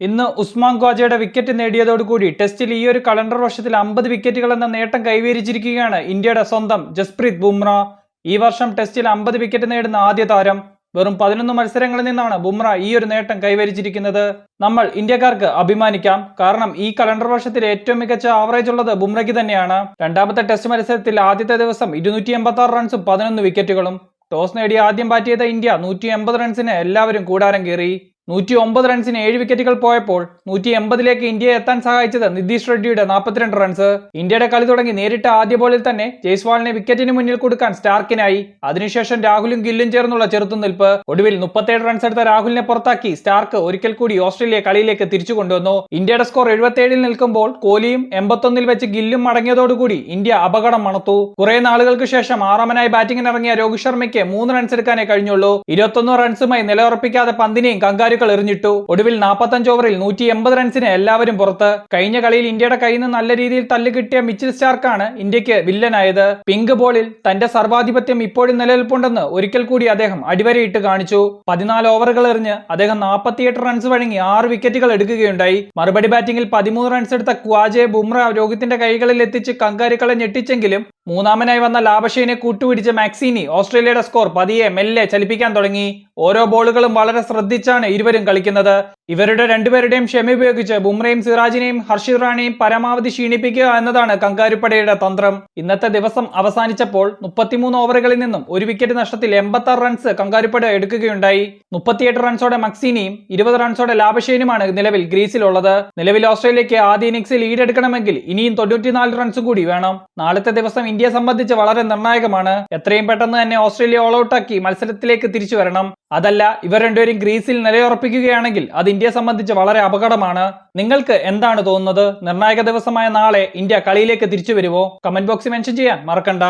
ഇന്ന് ഉസ്മാൻ ഖ്വാജയുടെ വിക്കറ്റ് നേടിയതോടുകൂടി ടെസ്റ്റിൽ ഈ ഒരു കലണ്ടർ വർഷത്തിൽ അമ്പത് വിക്കറ്റുകൾ എന്ന നേട്ടം കൈവരിച്ചിരിക്കുകയാണ് ഇന്ത്യയുടെ സ്വന്തം ജസ്പ്രീത് ബുംറ. ഈ വർഷം ടെസ്റ്റിൽ അമ്പത് വിക്കറ്റ് നേടുന്ന ആദ്യ താരം വെറും പതിനൊന്ന് മത്സരങ്ങളിൽ നിന്നാണ് ബുംറ ഈ ഒരു നേട്ടം കൈവരിച്ചിരിക്കുന്നത്. നമ്മൾ ഇന്ത്യക്കാർക്ക് അഭിമാനിക്കാം. കാരണം ഈ കലണ്ടർ വർഷത്തിൽ ഏറ്റവും മികച്ച ആവറേജ് ഉള്ളത് ബുംറയ്ക്ക് തന്നെയാണ്. രണ്ടാമത്തെ ടെസ്റ്റ് മത്സരത്തിൽ ആദ്യത്തെ ദിവസം ഇരുന്നൂറ്റി റൺസും പതിനൊന്ന് വിക്കറ്റുകളും ടോസ് നേടി ആദ്യം ബാറ്റ് ചെയ്ത ഇന്ത്യ നൂറ്റി റൺസിന് എല്ലാവരും കൂടാരം കയറി. നൂറ്റി ഒമ്പത് റൺസിന് ഏഴ് വിക്കറ്റുകൾ പോയപ്പോൾ നൂറ്റി എൺപതിലേക്ക് ഇന്ത്യയെ എത്താൻ സഹായിച്ചത് നിതീഷ് റെഡ്ഡിയുടെ നാൽപ്പത്തിരണ്ട് റൺസ്. ഇന്ത്യയുടെ കളി തുടങ്ങി നേരിട്ട ആദ്യ ബോളിൽ തന്നെ ജയ്സ്വാളിനെ വിക്കറ്റിന് മുന്നിൽ കൊടുക്കാൻ സ്റ്റാർക്കിനായി. അതിനുശേഷം രാഹുലും ഗില്ലും ചേർന്നുള്ള ചെറുത്തുനിൽപ്പ് ഒടുവിൽ മുപ്പത്തേഴ് റൺസ് എടുത്ത രാഹുലിനെ പുറത്താക്കി സ്റ്റാർക്ക് ഒരിക്കൽ കൂടി ഓസ്ട്രേലിയ കളിയിലേക്ക് തിരിച്ചു കൊണ്ടുവന്നു. ഇന്ത്യയുടെ സ്കോർ എഴുപത്തിയേഴിൽ നിൽക്കുമ്പോൾ കോഹ്ലിയും എൺപത്തൊന്നിൽ വെച്ച് ഗില്ലും മടങ്ങിയതോടുകൂടി ഇന്ത്യ അപകടം മണത്തു. കുറെ നാളുകൾക്ക് ശേഷം ആറാമനായി ബാറ്റിംഗിനിറങ്ങിയ രോഹിത് ശർമ്മയ്ക്ക് മൂന്ന് റൺസ് എടുക്കാനേ കഴിഞ്ഞുള്ളൂ. ഇരുപത്തൊന്ന് റൺസുമായി നിലയുറപ്പിക്കാതെ പന്തിനെയും കങ്കാരുക്കൾ എറിഞ്ഞിട്ടു. ഒടുവിൽ നാൽപ്പത്തഞ്ച് ഓവറിൽ നൂറ്റി എൺപത് റൺസിന് എല്ലാവരും പുറത്ത്. കഴിഞ്ഞ കളിയിൽ ഇന്ത്യയുടെ കയ്യിൽ നിന്ന് നല്ല രീതിയിൽ തല്ല് കിട്ടിയ മിച്ചിൽ സ്റ്റാർക്കാണ് ഇന്ത്യയ്ക്ക് വില്ലനായത്. പിങ്ക് ബോളിൽ തന്റെ സർവാധിപത്യം ഇപ്പോഴും നിലനിൽപ്പുണ്ടെന്ന് ഒരിക്കൽ കൂടി അദ്ദേഹം അടിവരയിട്ട് കാണിച്ചു. പതിനാല് ഓവറുകൾ എറിഞ്ഞ് അദ്ദേഹം നാൽപ്പത്തിയെട്ട് റൺസ് വഴങ്ങി ആറ് വിക്കറ്റുകൾ എടുക്കുകയുണ്ടായി. മറുപടി ബാറ്റിംഗിൽ പതിമൂന്ന് റൺസ് എടുത്ത ക്വാജെ ബുംറ രോഹിത്തിന്റെ കൈകളിൽ എത്തിച്ച് കങ്കാരിക്കളെ ഞെട്ടിച്ചെങ്കിലും മൂന്നാമനായി വന്ന ലാബഷീനെ കൂട്ടുപിടിച്ച് മാക്സിനി ഓസ്ട്രേലിയയുടെ സ്കോർ പതിയെ മെല്ലെ ചലിപ്പിക്കാൻ തുടങ്ങി. ഓരോ ബോളുകളും വളരെ ശ്രദ്ധിച്ചാണ് ഇരുവരും കളിക്കുന്നത്. ഇവരുടെ രണ്ടുപേരുടെയും ക്ഷമ ഉപയോഗിച്ച് ബുംറയും സിറാജിനെയും ഹർഷിദ് റാണിയും പരമാവധി ക്ഷീണിപ്പിക്കുക എന്നതാണ് കങ്കാരുപ്പടയുടെ തന്ത്രം. ഇന്നത്തെ ദിവസം അവസാനിച്ചപ്പോൾ മുപ്പത്തിമൂന്ന് ഓവറുകളിൽ നിന്നും ഒരു വിക്കറ്റ് നഷ്ടത്തിൽ എൺപത്തി റൺസ് കങ്കാരുപ്പട എടുക്കുകയുണ്ടായി. മുപ്പത്തിയെട്ട് റൺസോടെ മക്സീനിയും ഇരുപത് റൺസോടെ ലാഭശേനുമാണ് നിലവിൽ ഗ്രീസിലുള്ളത്. നിലവിൽ ഓസ്ട്രേലിയയ്ക്ക് ആദ്യ ഇന്നിംഗ്സിൽ ലീഡ് എടുക്കണമെങ്കിൽ ഇനിയും തൊണ്ണൂറ്റിനാല് റൺസും കൂടി വേണം. നാളത്തെ ദിവസം ഇന്ത്യയെ സംബന്ധിച്ച് വളരെ നിർണായകമാണ്. എത്രയും പെട്ടെന്ന് തന്നെ ഓസ്ട്രേലിയ ഓൾ ഔട്ടാക്കി മത്സരത്തിലേക്ക് തിരിച്ചു വരണം. അതല്ല ഇവർ രണ്ടുപേരും ഗ്രീസിൽ നിലയുറപ്പിക്കുകയാണെങ്കിൽ അത് ഇന്ത്യയെ സംബന്ധിച്ച് വളരെ അപകടമാണ്. നിങ്ങൾക്ക് എന്താണ് തോന്നുന്നത്? നിർണായക ദിവസമായ നാളെ ഇന്ത്യ കളിയിലേക്ക് തിരിച്ചു വരുമോ കമന്റ് ബോക്സിൽ മെൻഷൻ ചെയ്യാൻ മറക്കണ്ട.